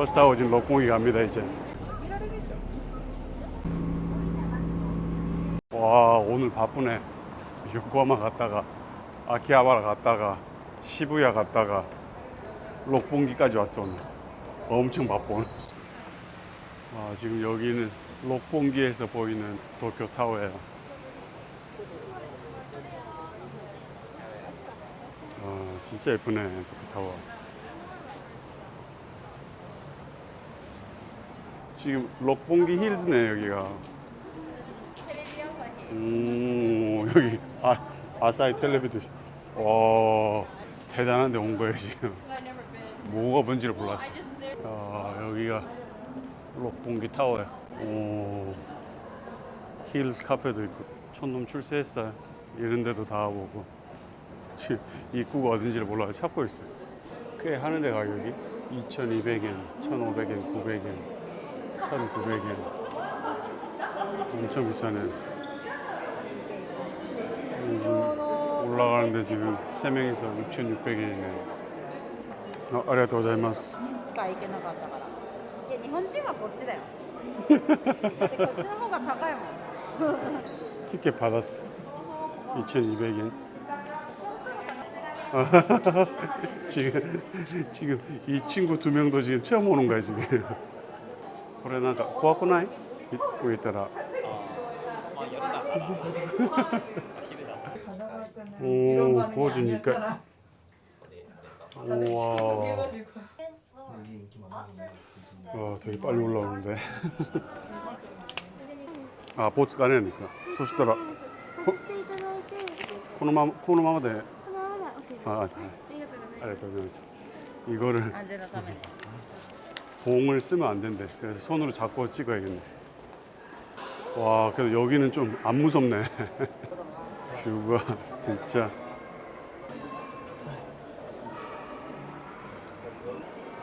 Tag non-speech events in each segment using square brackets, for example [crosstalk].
버스 타고 지금 록봉이 갑니다 이제. 와 오늘 바쁘네. 요코하마 갔다가 아키하바라 갔다가 시부야 갔다가 록봉기까지 왔어 오늘. 엄청 바빠 오늘. 아, 지금 여기는 록봉기에서 보이는 도쿄 타워예요. 아, 진짜 예쁘네 도쿄 타워. 지금 록봉기 힐즈네 여기가. 음 여기 아 아사히 텔레비도. 와 대단한데 온 거예요 지금. 뭐가 뭔지를 몰랐어. 아 여기가 록봉기 타워야. 오 힐스 카페도 있고 촌놈 출세했어요. 이런 데도 다 와보고 지금 입구가 어딘지를 몰라서 찾고 있어요. 꽤 하는데 가격이 2,200엔, 1,500엔, 900엔, 1,900엔 엄청 비싸네. 지금 올라가는데 지금 세 명이서 6,600엔이네. 아, 아리가또 고자이마스. しか行けなかったからいや日本人はこっちだよだってこっちの方が高いもん 티켓 받았어. 2,200엔. [laughs] 지금 지금 이 친구 두 명도 지금 처음 오는 거야 지금. これなんか怖くない？言ったら。おお、工事に一回。와い,되게 빨리 올라오는 데. [laughs] 아, 보츠 가는 데 서. そしたら.このままこのままで。あ、はい。ありがとうございます。이거를 봉을 쓰면 안 된대. 그래서 손으로 잡고 찍어야겠네. 와 그래도 여기는 좀 안 무섭네. [laughs] 뷰가 [laughs] 진짜.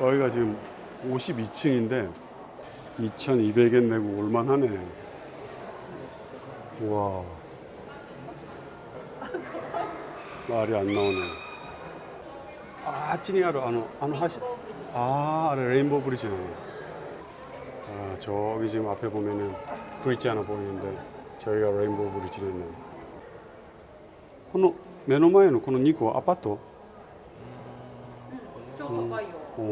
여기가 지금 52층인데 2,200엔 내고 올만하네. 와 말이 안 나오네. 아 찌니아로 아노 아노 하시 아 아래 레인보우 브리지네 아 저기 지금 앞에 보면은 브릿지 하나 보이는데 저희가 레인보우 브리지네 この目の前のこの2個アパート超高いよおここ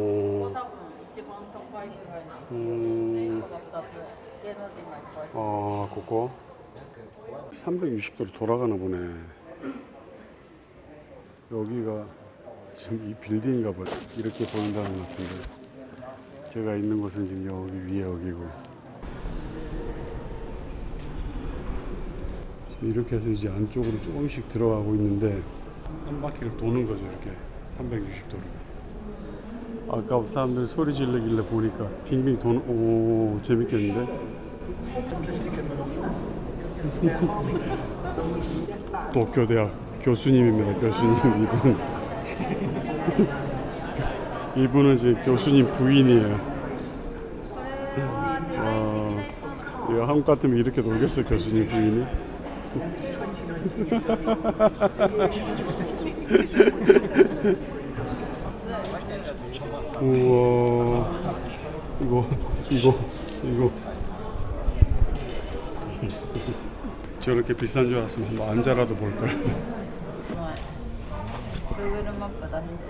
ー多分一番高いくらいなうーんこの2つ芸能人がいっぱい 아, 그거 360도로 돌아가나 보네. 여기가 지금 이 빌딩인가 봐. 이렇게 보인다는 것 같은데. 제가 있는 곳은 지금 여기 위에 여기고. 지금 이렇게 해서 이제 안쪽으로 조금씩 들어가고 있는데 한 바퀴를 도는 거죠, 이렇게. 360도로. 아까 사람들 소리 지르길래 보니까 빙빙 도는, 오, 재밌겠는데? [laughs] 도쿄 대학 교수님입니다. 교수님 이분. [laughs] 이분은 지금 교수님 부인이에요. 와, 이거 한국 같으면 이렇게 놀겠어 교수님 부인이. [laughs] 우와, 이거 이거 이거. [laughs] 저렇게 비싼 줄 알았으면 한번 앉아라도 볼 걸. うまい Google マップ出して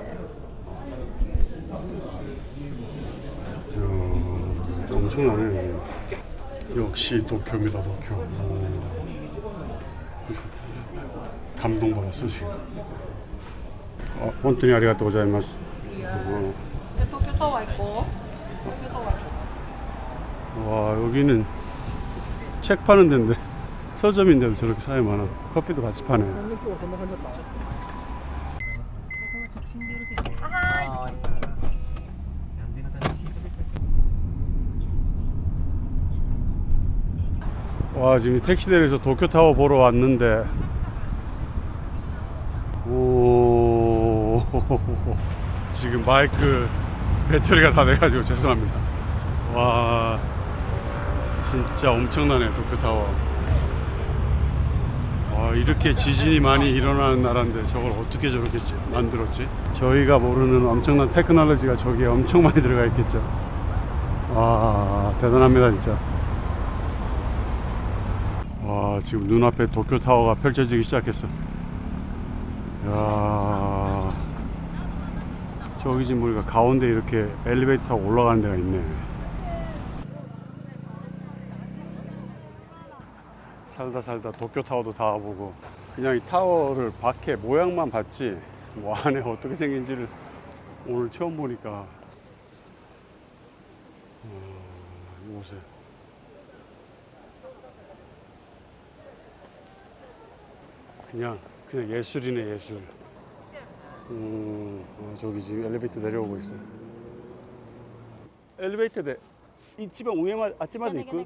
이야, 엄청나네. 역시 도쿄입니다, 도쿄. 오. 감동받았어, 지금. 어, 본当に 아리가또 고자이마스. 어, え東京タワー行こう東京タワー行こ 와, 여기는 책 파는 데인데 서점인데도 저렇게 사람이 많아. 커피도 같이 파네. 와 지금 택시 대리에서 도쿄 타워 보러 왔는데. 오. [laughs] 지금 마이크 배터리가 다 돼가지고 죄송합니다. 와 진짜 엄청나네 도쿄 타워 와 이렇게 지진이 많이 일어나는 나라인데 저걸 어떻게 저렇게 지- 만들었지 저희가 모르는 엄청난 테크놀로지가 저기에 엄청 많이 들어가 있겠죠 와 대단합니다 진짜. 와 지금 눈앞에 도쿄 타워가 펼쳐지기 시작했어. 야 저기 지금 우리가 가운데 이렇게 엘리베이터 타고 올라가는 데가 있네. 살다 살다 도쿄 타워도 다 와보고 그냥 이 타워를 밖에 모양만 봤지 뭐 안에 어떻게 생긴지를 오늘 처음 보니까 어, 이곳에 그냥 그냥 예술이네 예술. 음 어, 저기 지금 엘리베이터 내려오고 있어. 엘리베이터 で一番上まであっちまで行く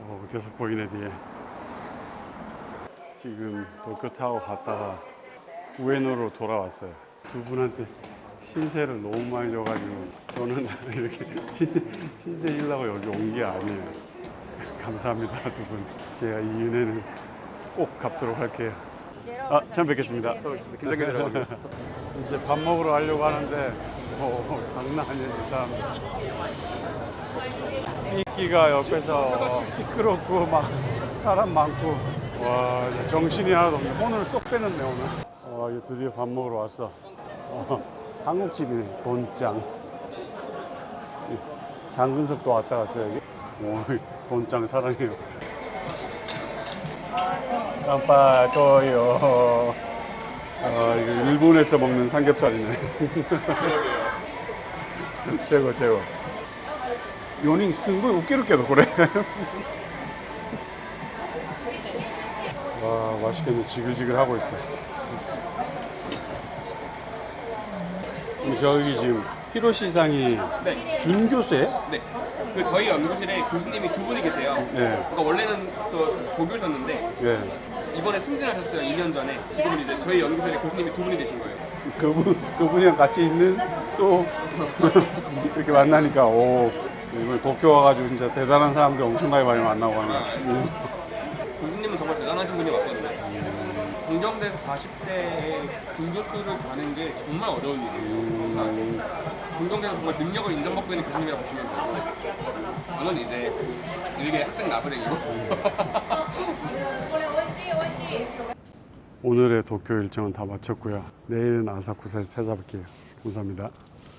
어, 계속 보이네 뒤에. 지금 도쿄 타워 갔다가 우에노로 돌아왔어요. 두 분한테 신세를 너무 많이 줘가지고 저는 [laughs] 이렇게 신, 신세 주려고 여기 온 게 아니에요. 감사합니다 두 분. 제가 이 은혜는 꼭 갚도록 할게요. 아, 참 뵙겠습니다. [laughs] 이제 밥 먹으러 가려고 하는데, 오, 장난 아니에요, 진짜. 인기가 옆에서 시끄럽고, 막, 사람 많고, 와, 정신이 하나도 없네. 오늘 쏙 빼는네, 오늘. 와, 이제 드디어 밥 먹으러 왔어. 어, 한국집이네, 돈짱. 장근석도 왔다 갔어요, 여기. 오, 돈짱 사랑해요. 깜빡거요. 아, 이거 일본에서 먹는 삼겹살이네. [laughs] 최고, 최고. 요닝 승부 웃기롭게도 그래. 와, 맛있겠네. 지글지글 하고 있어. 저기 지금 히로시상이 네. 준교수예요? 네. 그 저희 연구실에 교수님이 두 분이 계세요. 네. 그러니까 원래는 저 조교셨는데 네. 이번에 승진하셨어요. 2년 전에. 지금은 이제 저희 연구실에 교수님이 두 분이 되신 거예요. 그분 그분이랑 같이 있는 또 [laughs] 이렇게 만나니까 오 이번 도쿄 와가지고 진짜 대단한 사람들 엄청나게 많이 만나고. 음. 교수님은 정말 대단하신 분이 왔거든요. 공정대 40대에 교교수를 가는 게 정말 어려운 일이에요. 공정대에서 정말 능력을 인정받고 있는 교수님이라고 보시면 돼요. 저는 이제 일개 학생 나부랭이고 오늘의 도쿄 일정은 다 마쳤고요. 내일은 아사쿠사에서 찾아뵐게요. 감사합니다.